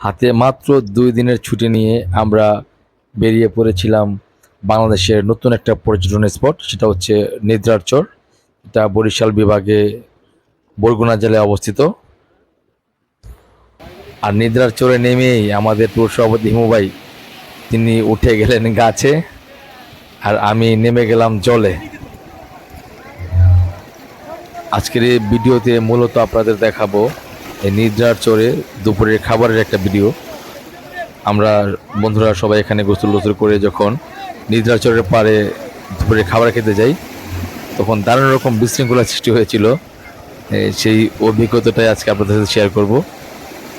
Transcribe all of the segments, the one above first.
হাতে মাত্র দুই দিনের ছুটি নিয়ে আমরা বেরিয়ে পড়েছিলাম বাংলাদেশের নতুন একটা পর্যটন স্পট, সেটা হচ্ছে নিদ্রার চর। এটা বরিশাল বিভাগে বরগুনা জেলায় অবস্থিত। আর নিদ্রার চরে নেমেই আমাদের টুর সভাপতি হিমু ভাই, তিনি উঠে গেলেন গাছে আর আমি নেমে গেলাম জলে। আজকের এই ভিডিওতে মূলত আপনাদের দেখাবো এই নিদ্রার চরে দুপুরের খাবারের একটা ভিডিও। আমরা বন্ধুরা সবাই এখানে গোসল গোসল করে যখন নিদ্রার চরের পাড়ে দুপুরে খাবার খেতে যাই, তখন দারুণ রকম বিশৃঙ্খলা সৃষ্টি হয়েছিল। সেই অভিজ্ঞতাটাই আজকে আপনাদের সাথে শেয়ার করব।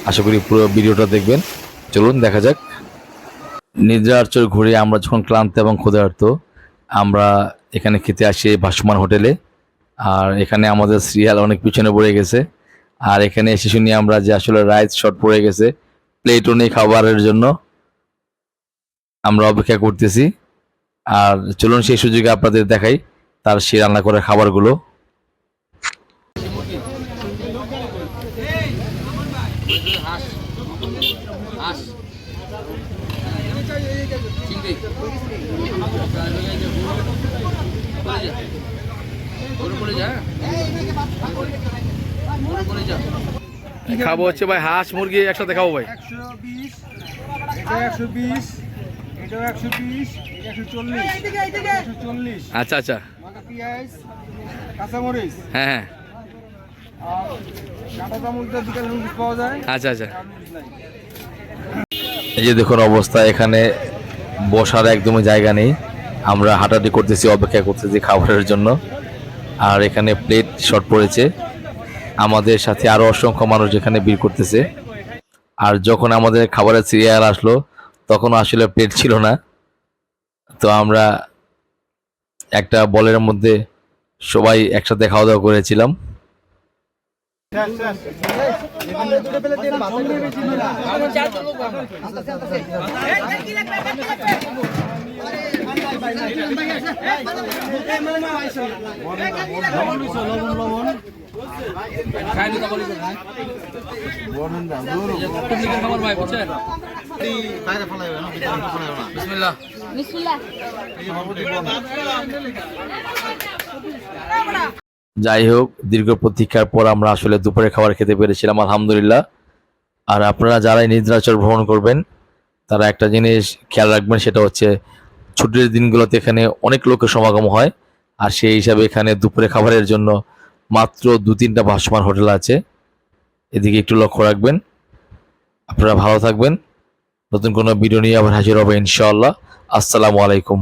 আশা করি পুরো ভিডিওটা দেখবেন। চলুন, দেখা যাক। নিদ্রার চর ঘুরে আমরা যখন ক্লান্ত এবং ক্ষুধার্ত, আমরা এখানে খেতে আসি ভাসমান হোটেলে। আর এখানে আমাদের সিরিয়াল অনেক পিছনে পড়ে গেছে। আর এখানে এসে শুনি আমরা যে আসলে রাইস শর্ট পড়ে গেছে প্লেটও নেই খাবারের জন্য। আমরা অপেক্ষা করতেছি। আর চলুন সেই সুযোগে আপনাদের দেখাই তার সে রান্না করা খাবারগুলো। পড়ে যা খাব হচ্ছে ভাই হাঁস মুরগি একসাথে খাব ভাই। একশো বিশ এটা একশো বিশ এটাও একশো বিশ একশো চল্লিশ একশো চল্লিশ। আচ্ছা আচ্ছা। পেঁয়াজ কাঁচামরিচ। হ্যাঁ হ্যাঁ। আচ্ছা আচ্ছা। এই যে দেখুন অবস্থা এখানে বসার একদমই জায়গা নেই। আমরা হাঁটাহাঁটি করতেছি অপেক্ষা করতেছি খাবারের জন্য। আর এখানে প্লেট শর্ট পড়েছে। আমাদের সাথে আরও অসংখ্য মানুষ এখানে ভিড় করতেছে। আর যখন আমাদের খাবারের সিরিয়াল আসলো, তখন আসলে প্লেট ছিল না। তো আমরা একটা বলের মধ্যে সবাই একসাথে খাওয়া দাওয়া করেছিলাম। যাই হোক, দীর্ঘ প্রতীক্ষার পর আমরা আসলে দুপুরে খাবার খেতে পেরেছিলাম, আলহামদুলিল্লাহ। আর আপনারা যারাই নিদ্রাচর ভ্রমণ করবেন, তারা একটা জিনিস খেয়াল রাখবেন, সেটা হচ্ছে ছুটির দিনগুলোতে এখানে অনেক লোকের সমাগম হয়। আর সেই হিসাবে এখানে দুপুরে খাবারের জন্য মাত্র দু তিনটা ভাসমান হোটেল আছে। এদিকে একটু লক্ষ্য রাখবেন। আপনারা ভালো থাকবেন। নতুন কোনো ভিডিও নিয়ে আবার হাজির হবে ইনশাআল্লাহ। আসসালামু আলাইকুম।